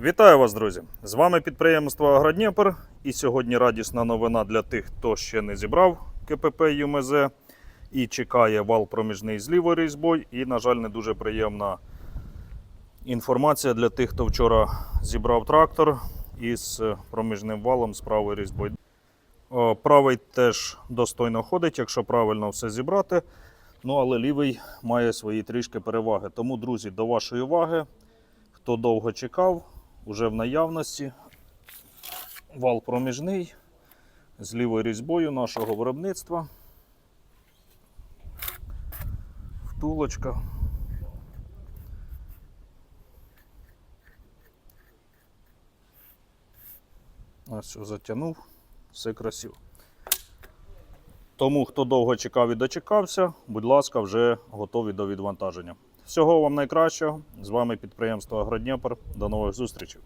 Вітаю вас, друзі! З вами підприємство Агродніпр. І сьогодні радісна новина для тих, хто ще не зібрав КПП ЮМЗ і чекає вал проміжний з лівою різьбою. І, на жаль, не дуже приємна інформація для тих, хто вчора зібрав трактор із проміжним валом з правою різьбою. Правий теж достойно ходить, якщо правильно все зібрати. Ну, але лівий має свої трішки переваги. Тому, друзі, до вашої уваги. Хто довго чекав, уже в наявності. Вал проміжний з лівою різьбою нашого виробництва. Втулочка. Ось затягнув, все красиво. Тому, хто довго чекав і дочекався, будь ласка, вже готові до відвантаження. Всього вам найкращого. З вами підприємство Агродніпр. До нових зустрічей.